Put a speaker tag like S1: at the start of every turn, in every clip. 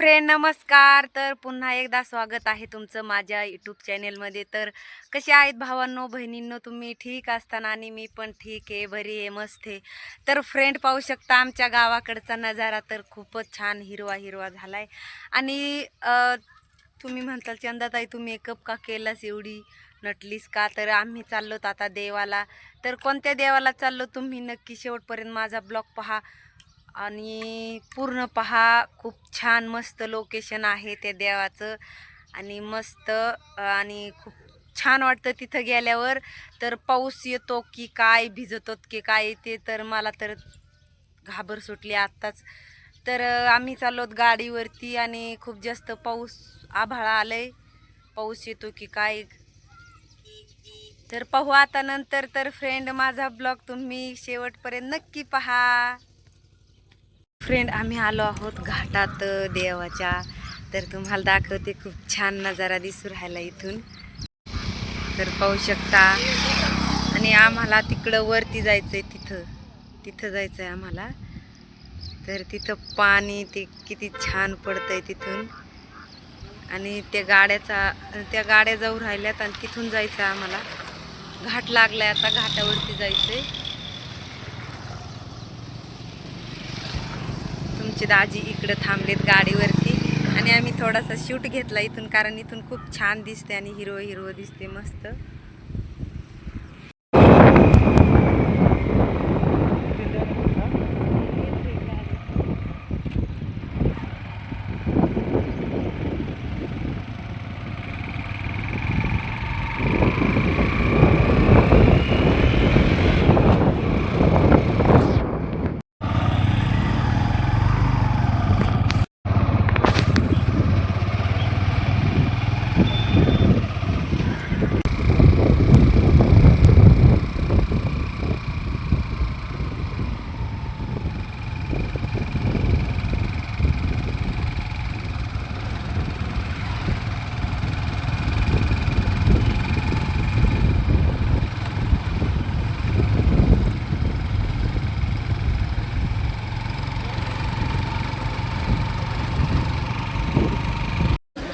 S1: Friend नमस्कार. तर पुन्हा एकदा स्वागत आहे तुमचं माझ्या यूट्यूब चॅनेलमध्ये. तर कसे आहेत भावांनो बहिणींनो तुम्ही ठीक असताना आणि मी पण ठीक आहे बरी आहे मस्त आहे. तर फ्रेंड पाहू शकता आमच्या गावाकडचा नजारा तर खूपच छान हिरवा हिरवा झाला आहे आणि तुम्ही म्हणताल चंदाताई तू मेकअप का केलास एवढी? नटलीस का? तर आम्ही चाललोत आता देवाला. तर कोणत्या देवाला चाललो तुम्ही नक्की शेवटपर्यंत माझा ब्लॉग पहा. आणि पूर्ण पहा खूप छान मस्त लोकेशन आहे त्या देवाचं. आणि मस्त आणि खूप छान वाटतं तिथं गेल्यावर. तर पाऊस येतो की काय भिजतो की काय ते तर मला तर घाबर सुटली आत्ताच. तर आम्ही चाललोत गाडीवरती आणि खूप जास्त पाऊस आभाळा आलंय. पाऊस येतो की काय? तर पाहू आता नंतर. तर फ्रेंड माझा ब्लॉग तुम्ही शेवटपर्यंत नक्की पहा. फ्रेंड आम्ही आलो आहोत घाटात देवाच्या. तर तुम्हाला दाखवते खूप छान नजारा दिसू राहिला इथून. तर पाहू शकता. आणि आम्हाला तिकडं वरती जायचं आहे तिथं. तिथं जायचं आहे आम्हाला. तर तिथं पाणी ते किती छान पडतं आहे तिथून. आणि त्या गाड्याचा त्या गाड्या जाऊ राहिल्यात आणि तिथून जायचं आहे आम्हाला. घाट लागलाय आता घाटावरती जायचं आहे आमचे दाजी इकडं थांबलेत गाडीवरती. आणि आम्ही थोडासा शूट घेतला इथून कारण इथून खूप छान दिसते आणि हिरवं हिरवं दिसते मस्त.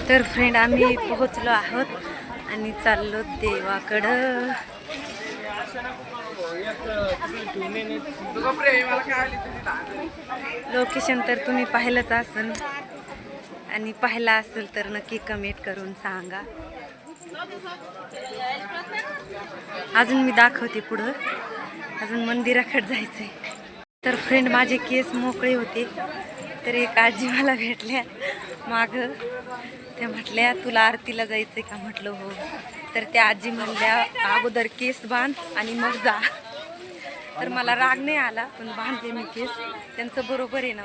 S1: तर फ्रेंड आम्ही पोहोचलो आहोत आणि चाललो देवाकडं. लोकेशन तर तुम्ही पाहिलंच असेल. आणि पाहिलं असेल तर नक्की कमेंट करून सांगा. अजून मी दाखवते पुढं. अजून मंदिराकडे जायचंय. तर फ्रेंड माझे केस मोकळे होते. तर एक आजी मला भेटल्या माग. त्या म्हटल्या तुला आरतीला जायचंय का म्हटलं हो तर त्या आजी म्हणल्या अगोदर केस बांध आणि मग जा तर मला राग नाही आला पण बांधते मी केस त्यांचं बरोबर आहे ना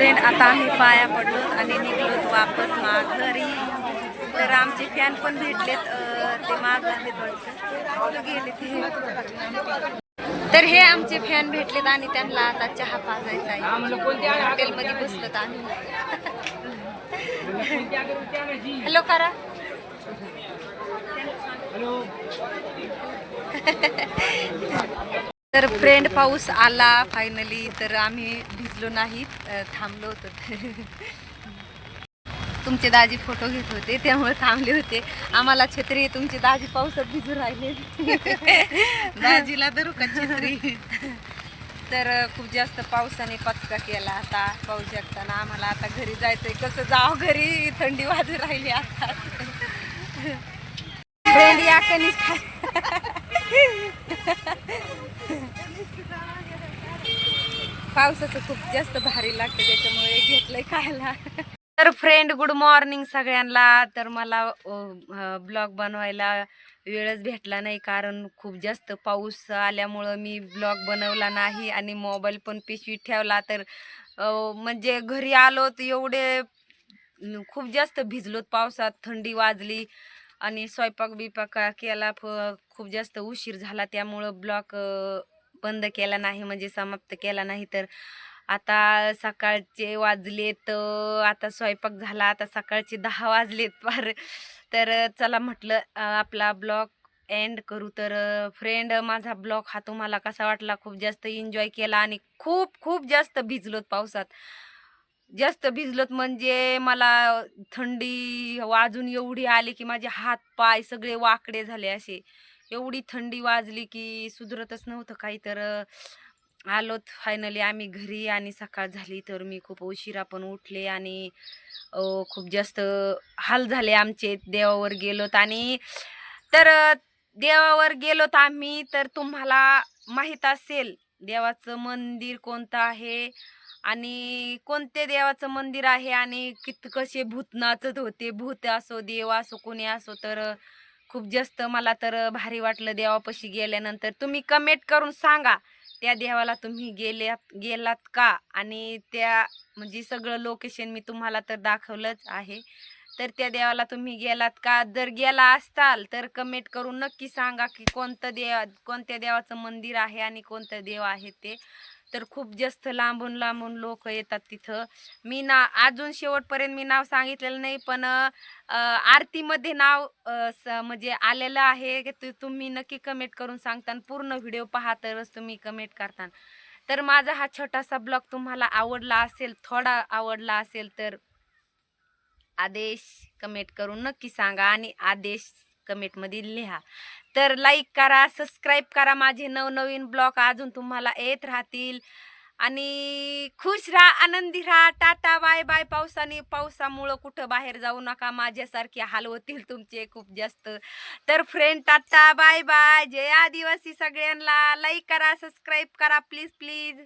S1: फ्रेंड आता आम्ही पाया पडलो आणि निघलो वापस माघारी. तर आमचे फॅन पण भेटलेत ते कुठं गेले ते. तर हे आमचे फॅन भेटलेत आणि त्यांना आता चहा पाजायचा आहे. हॉटेलमध्ये बसलोत आम्ही. हॅलो करा. तर फ्रेंड पाऊस आला फायनली तर आम्ही भिजलो नाहीत अ, थांबलो होतो. तुमचे दाजी फोटो घेत होते त्यामुळे थांबले होते. आम्हाला छत्री तुमचे दाजी पावसात भिजून राहिले.
S2: दाजीला धरू का छत्री.
S1: तर खूप जास्त पावसाने पचका केला आता पाऊस शकताना आम्हाला आता घरी जायचंय. कसं जावं घरी? थंडी वाजू राहिली आता. फ्रेंड या पावसाचं खूप जास्त भारी लागतं त्याच्यामुळे घेतलंय खायला. तर फ्रेंड गुड मॉर्निंग सगळ्यांना. तर मला ब्लॉग बनवायला वेळच भेटला नाही कारण खूप जास्त पाऊस आल्यामुळं मी ब्लॉग बनवला नाही आणि मोबाईल पण पिशवीत ठेवला. तर म्हणजे घरी आलो तर एवढे खूप जास्त भिजलोत पावसात थंडी वाजली. आणि स्वयंपाक बिपाक केला फ- खूप जास्त उशीर झाला. त्यामुळं ब्लॉक बंद केला नाही म्हणजे समाप्त केला नाही. तर आता सकाळचे वाजलेत आता स्वयंपाक झाला आता सकाळचे दहा वाजलेत फार. तर चला म्हटलं आपला ब्लॉग एंड करू. तर फ्रेंड माझा ब्लॉग हा तुम्हाला कसा वाटला? खूप जास्त एन्जॉय केला आणि खूप खूप जास्त भिजलोत पावसात. जास्त भिजलत म्हणजे मला थंडी वाजून एवढी आली की माझे हात पाय सगळे वाकडे झाले असे. एवढी थंडी वाजली की सुधरतच नव्हतं काही तर आलोत फायनली आम्ही घरी आणि सकाळ झाली तर मी खूप उशिरा पण उठले आणि खूप जास्त हाल झाले आमचे. देवावर गेलोत आणि तर देवावर गेलोत आम्ही. तर तुम्हाला माहीत असेल देवाचं मंदिर कोणतं आहे? आणि कोणते देवाचं मंदिर आहे आणि कित कसे भूत नाचत होते? भूत असो देव असो कोणी असो तर खूप जास्त मला तर भारी वाटलं देवापाशी गेल्यानंतर. तुम्ही कमेंट करून सांगा त्या देवाला तुम्ही गेल्यात गेलात का? आणि त्या म्हणजे सगळं लोकेशन मी तुम्हाला तर दाखवलंच आहे. तर त्या देवाला तुम्ही गेलात का? जर गेला असताल तर कमेंट करून नक्की सांगा की कोणतं देव कोणत्या देवाचं मंदिर आहे आणि कोणतं देव आहे ते. तर खूप जास्त लांबून लांबून लोक येतात तिथं. मी ना अजून शेवटपर्यंत मी नाव सांगितलेलं नाही पण आरतीमध्ये नाव स- म्हणजे आलेलं आहे की तुम्ही नक्की कमेंट करून सांगता पूर्ण व्हिडिओ पहा तरच तुम्ही कमेंट करता तर माझा हा छोटासा ब्लॉग तुम्हाला आवडला असेल थोडा आवडला असेल तर आदेश कमेंट करून नक्की सांगा आणि आदेश कमेंटमध्ये लिहा. तर लाईक करा सबस्क्राईब करा माझे नवनवीन ब्लॉग अजून तुम्हाला येत राहतील. आणि खुश राहा आनंदी राहा. टाटा बाय बाय पावसाने पावसामुळं कुठं बाहेर जाऊ नका. माझ्यासारखे हाल होतील तुमचे खूप जास्त. तर फ्रेंड टाटा बाय बाय जय आदिवासी सगळ्यांना. लाईक करा सबस्क्राईब करा. Please please